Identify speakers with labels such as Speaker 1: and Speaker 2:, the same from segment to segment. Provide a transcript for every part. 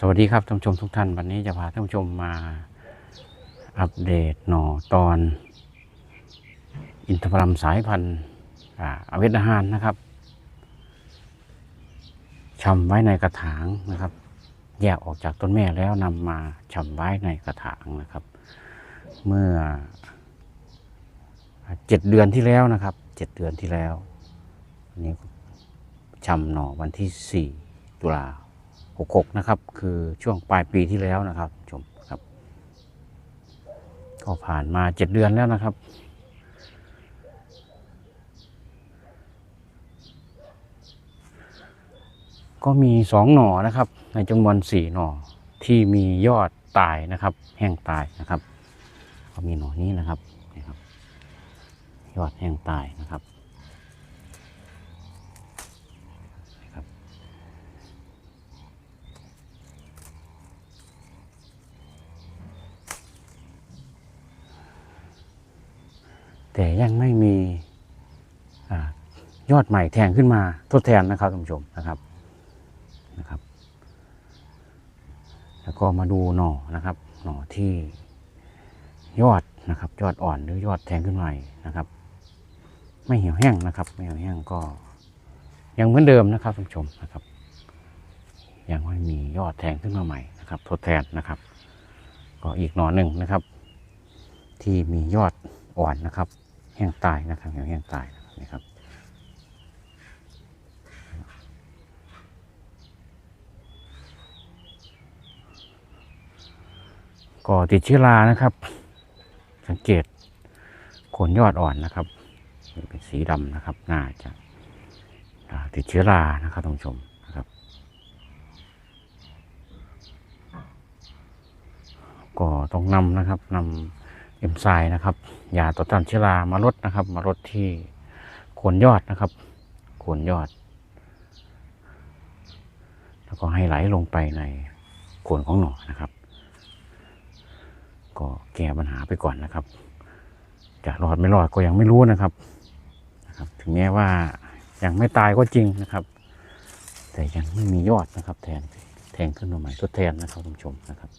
Speaker 1: สวัสดีครับท่านผู้ชมทุกท่านวันนี้จะพาท่านผู้ชมมาอัปเดตหน่อตอน อินทผลัมสายพันธุ์อเวทหารนะครับชำไว้ในกระถางนะครับ แยกออกจากต้นแม่แล้วนำมาชำไว้ในกระถางนะครับ เมื่อเจ็ดเดือนที่แล้วนะครับเจ็ดเดือนที่แล้วอันนี้ชำหน่อวันที่สี่ตุลา หกหกนะครับ คือช่วงปลายปีที่แล้วนะครับชมครับ ก็ผ่านมาเจ็ดเดือนแล้วนะครับ ก็มีสองหน่อนะครับ ในจำนวนสี่หน่อที่มียอดตายนะครับ แห้งตายนะครับ ก็มีหน่อนี้นะครับนี่ครับ ยอดแห้งตายนะครับ แต่ยังไม่มียอดใหม่แทงขึ้นมาทดแทนนะครับท่านผู้ชมนะครับนะครับ แล้วก็มาดูหน่อนะครับหน่อที่ยอดนะครับ ยอดอ่อนหรือยอดแทงขึ้นใหม่นะครับ ไม่เหี่ยวแห้งนะครับ ไม่เหี่ยวแห้งก็ ยังเหมือนเดิมนะครับท่านผู้ชมนะครับ ยังไม่มียอดแทงขึ้นมาใหม่นะครับ ทดแทนนะครับ ก็อีกหน่อหนึ่งนะครับ ที่มียอดอ่อนนะครับ แห้งตายนะครับแห้งตายนะครับก็ติดเชื้อรานะครับ สังเกตโคนยอดอ่อนนะครับเป็นสีดำนะครับ น่าจะติดเชื้อรานะครับท่านผู้ชมนะครับ ก็ต้องนำนะครับนำ เอ็มไซม์นะครับยาต่อต้านเชื้อรามาลดนะครับ มาลดที่โคนยอดนะครับโคนยอด แล้วก็ให้ไหลลงไปในโคนของหน่อนะครับ ก็แก้ปัญหาไปก่อนนะครับ จะรอดไม่รอดก็ยังไม่รู้นะครับนะครับ ถึงแม้ว่ายังไม่ตายก็จริงนะครับ แต่ยังไม่มียอดนะครับ แทนแทงขึ้นมาใหม่ทดแทนนะครับท่านผู้ชมนะครับ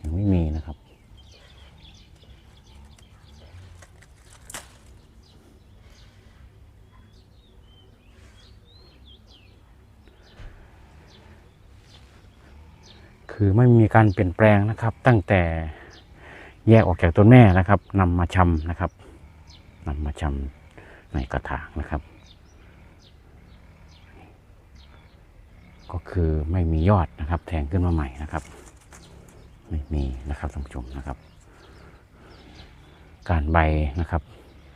Speaker 1: ยังไม่มีนะครับ คือไม่มีการเปลี่ยนแปลงนะครับ ตั้งแต่แยกออกจากต้นแม่นะครับนำมาชำนะครับนำมาชำในกระถางนะครับ ก็คือไม่มียอดนะครับ แทงขึ้นมาใหม่นะครับ ไม่มีนะครับท่านผู้ชมนะครับ การใบนะครับ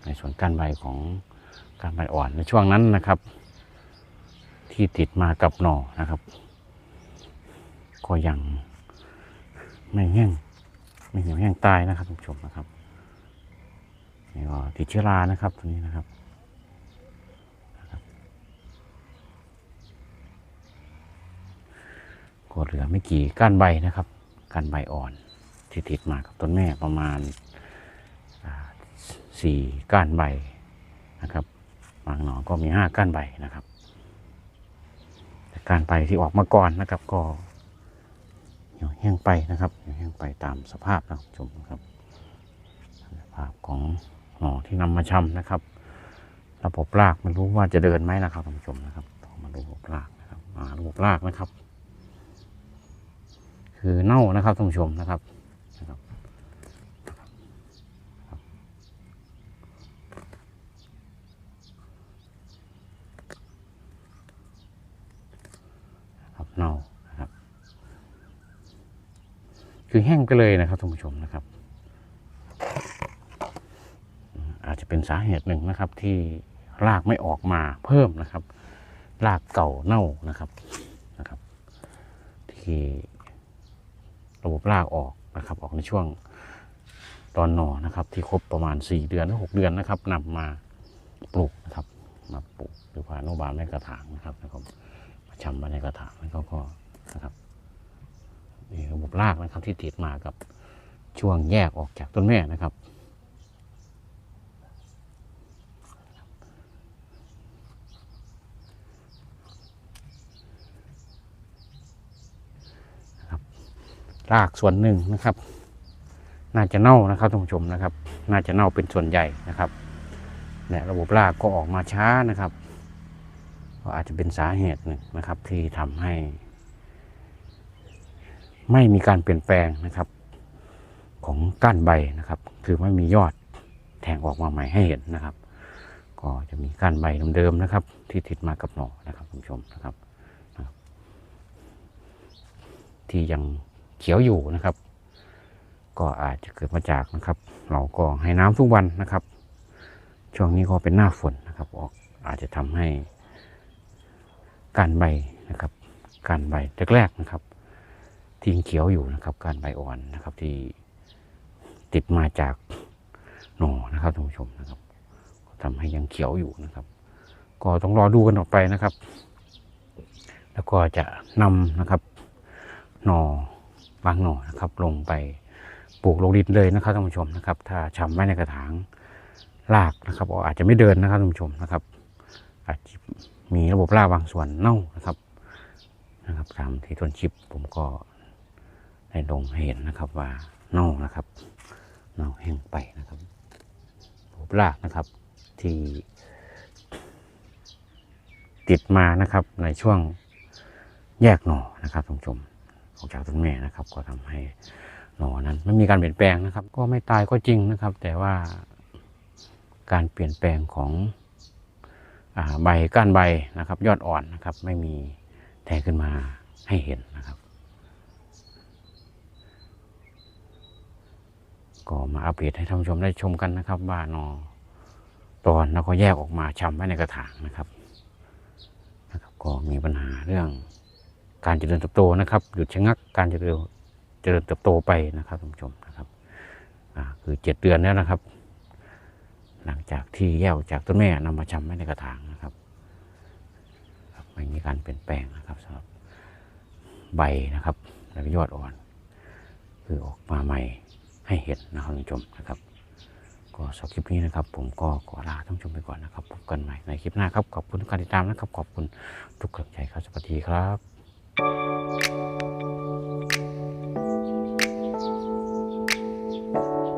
Speaker 1: ในส่วนการใบของการใบอ่อนในช่วงนั้นนะครับ ที่ติดมากับหน่อนะครับ ก็ยังไม่แห้งไม่เหี่ยวแห้งตายนะครับท่านผู้ชมนะครับนี่ก็ติดเชื้อรานะครับตัวนี้นะครับก็เหลือไม่กี่ก้านใบนะครับก้านใบอ่อนที่ติดมากับต้นแม่ประมาณสี่ก้านใบนะครับบางหน่อก็มีห้าก้านใบนะครับแต่การใบที่ออกมาก่อนนะครับก็ เหี่ยวแห้งไปนะครับเหี่ยวแห้งไปตามสภาพนะครับชมครับสภาพของหน่อที่นำมาชำนะครับ ระบบรากไม่รู้ว่าจะเดินไหมนะครับท่านผู้ชมนะครับต้องมาดูระบบรากนะครับมาระบบรากนะครับ คือเน่านะครับท่านผู้ชมนะครับนะครับเน่านะครับ คือแห้งไปเลยนะครับท่านผู้ชมนะครับ อาจจะเป็นสาเหตุหนึ่งนะครับ ที่รากไม่ออกมาเพิ่มนะครับ รากเก่าเน่านะครับนะครับ ที่ระบบรากออกนะครับ ออกในช่วงตอนหนอนะครับ ที่ครบประมาณ 4 เดือนหรือ6เดือนนะครับนำมาปลูกนะครับ มาปลูกหรือว่าอนุบาลในกระถางนะครับแล้วก็มาชำไว้ในกระถางแล้วก็นะครับ นี่ระบบรากนะครับที่ติดมากับช่วงแยกออกจากต้นแม่นะครับ รากส่วนหนึ่งนะครับ น่าจะเน่านะครับท่านผู้ชมนะครับ น่าจะเน่าเป็นส่วนใหญ่นะครับและระบบรากก็ออกมาช้านะครับ ก็อาจจะเป็นสาเหตุหนึ่งนะครับที่ทำให้ ไม่มีการเปลี่ยนแปลงนะครับ ของก้านใบนะครับ คือไม่มียอดแทงออกมาใหม่ให้เห็นนะครับ ก็จะมีก้านใบเดิมๆนะครับ ที่ติดมากับหน่อนะครับคุณผู้ชมนะครับ ที่ยังเขียวอยู่นะครับ ก็อาจจะเกิดมาจากนะครับ เราก็ให้น้ำทุกวันนะครับ ช่วงนี้ก็เป็นหน้าฝนนะครับออกอาจจะทำให้การใบนะครับ การใบแรกๆนะครับ ที่ยังเขียวอยู่นะครับการใบอ่อนนะครับที่ติดมาจากหน่อนะครับท่านผู้ชมนะครับก็ทำให้ยังเขียวอยู่นะครับ ก็ต้องรอดูกันต่อไปนะครับ แล้วก็จะนำนะครับหน่อบางหน่อนะครับ ลงไปปลูกลงดินเลยนะครับท่านผู้ชมนะครับ ถ้าชำไว้ในกระถางรากนะครับอาจจะไม่เดินนะครับท่านผู้ชมนะครับ อาจจะมีระบบรากบางส่วนเน่านะครับนะครับตามที่ต้นชิปผมก็ ได้ลงเห็นนะครับว่าเน่านะครับเน่าแห้งไปนะครับระบบรากนะครับที่ติดมานะครับในช่วงแยกหน่อนะครับท่านผู้ชมออกจากต้นแม่นะครับ ก็ทำให้หน่อนั้นไม่มีการเปลี่ยนแปลงนะครับ ก็ไม่ตายก็จริงนะครับ แต่ว่าการเปลี่ยนแปลงของอใบก้านใบนะครับ ยอดอ่อนนะครับ ไม่มีแทงขึ้นมาให้เห็นนะครับ ก็มาอัปเดตให้ท่านผู้ชมได้ชมกันนะครับ ว่านอตอนแล้วก็แยกออกมาชำไว้ในกระถางนะครับนะครับ ก็มีปัญหาเรื่อง การเจริญเติบโตนะครับหยุดชะงักการเจริญเจริญเติบโตไปนะครับท่านผู้ชมนะครับคือเจ็ดเดือนแล้วนะครับ หลังจากที่แยกจากต้นแม่นำมาชำไว้ในกระถางนะครับครับไม่มีการเปลี่ยนแปลงนะครับสำหรับใบนะครับแล้วก็ยอดอ่อน คือออกมาใหม่ ให้เห็นนะครับท่านผู้ชมนะครับ ก็สำหรับคลิปนี้นะครับ ผมก็ขอลาท่านผู้ชมไปก่อนนะครับพบกันใหม่ในคลิปหน้าครับขอบคุณทุกการติดตามนะครับขอบคุณทุกกำลังใจครับสวัสดีครับ